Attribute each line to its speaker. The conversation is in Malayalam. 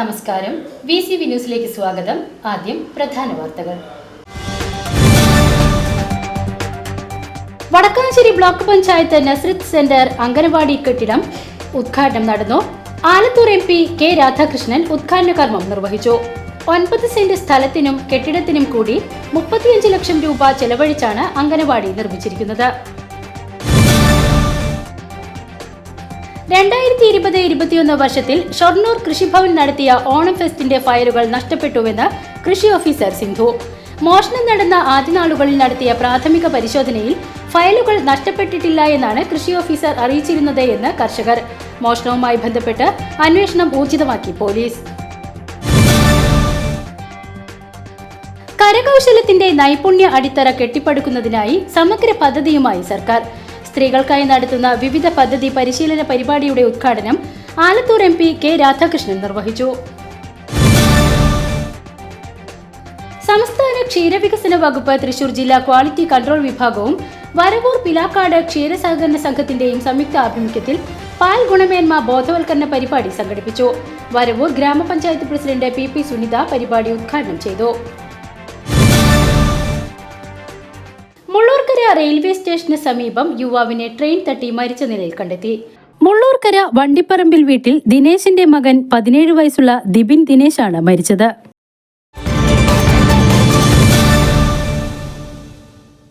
Speaker 1: നമസ്കാരം. വി സി വി ന്യൂസിലേക്ക് സ്വാഗതം. ആദ്യം പ്രധാന വാർത്തകൾ. വടക്കാഞ്ചേരി ബ്ലോക്ക് പഞ്ചായത്ത് നസ്രിത് സെന്റർ അംഗനവാടി കെട്ടിടം ഉദ്ഘാടനം നടന്നു. Alathur M P K Radhakrishnan ഉദ്ഘാടന കർമ്മം നിർവഹിച്ചു. ഒൻപത് സെന്റ് സ്ഥലത്തിനും കെട്ടിടത്തിനും കൂടി മുപ്പത്തിയഞ്ച് ലക്ഷം രൂപ ചെലവഴിച്ചാണ് അംഗനവാടി നിർമ്മിച്ചിരിക്കുന്നത്. രണ്ടായിരത്തി ഇരുപത് ഇരുപത്തിയൊന്ന് വർഷത്തിൽ ഷൊർണൂർ കൃഷിഭവൻ നടത്തിയ ഓണം ഫെസ്റ്റിന്റെ ഫയലുകൾ നഷ്ടപ്പെട്ടുവെന്ന് കൃഷി ഓഫീസർ സിന്ധു. മോഷണം നടന്ന ആദ്യ നാളുകളിൽ നടത്തിയ പ്രാഥമിക പരിശോധനയിൽ ഫയലുകൾ നഷ്ടപ്പെട്ടിട്ടില്ല എന്നാണ് കൃഷി ഓഫീസർ അറിയിച്ചിരുന്നത് എന്ന് കർഷകർ. മോഷണവുമായി ബന്ധപ്പെട്ട് അന്വേഷണം ഊർജിതമാക്കി പോലീസ്. കരകൗശലത്തിന്റെ നൈപുണ്യ അടിത്തറ കെട്ടിപ്പടുക്കുന്നതിനായി സമഗ്ര പദ്ധതിയുമായി സർക്കാർ. സ്ത്രീകൾക്കായി നടത്തുന്ന വിവിധ പദ്ധതി പരിശീലന പരിപാടിയുടെ ഉദ്ഘാടനം Alathur M P K Radhakrishnan നിർവഹിച്ചു. സംസ്ഥാന ക്ഷീരവികസന വകുപ്പ് തൃശൂർ ജില്ലാ ക്വാളിറ്റി കൺട്രോൾ വിഭാഗവും വരവൂർ പിലാക്കാട് ക്ഷീരസഹകരണ സംഘത്തിന്റെയും സംയുക്ത ആഭിമുഖ്യത്തിൽ പാൽ ഗുണമേന്മ ബോധവൽക്കരണ പരിപാടി സംഘടിപ്പിച്ചു. വരവൂർ ഗ്രാമപഞ്ചായത്ത് പ്രസിഡന്റ് പി പി സുനിത പരിപാടി ഉദ്ഘാടനം ചെയ്തു. റെയിൽവേ സ്റ്റേഷന് സമീപം യുവാവിനെ ട്രെയിൻ തട്ടി മരിച്ച നിലയിൽ കണ്ടെത്തി. മുള്ളൂർക്കര വണ്ടിപ്പറമ്പിൽ വീട്ടിൽ ദിനേശിന്റെ മകൻ പതിനേഴ് വയസ്സുള്ള ദിബിൻ ദിനേശാണ് മരിച്ചത്.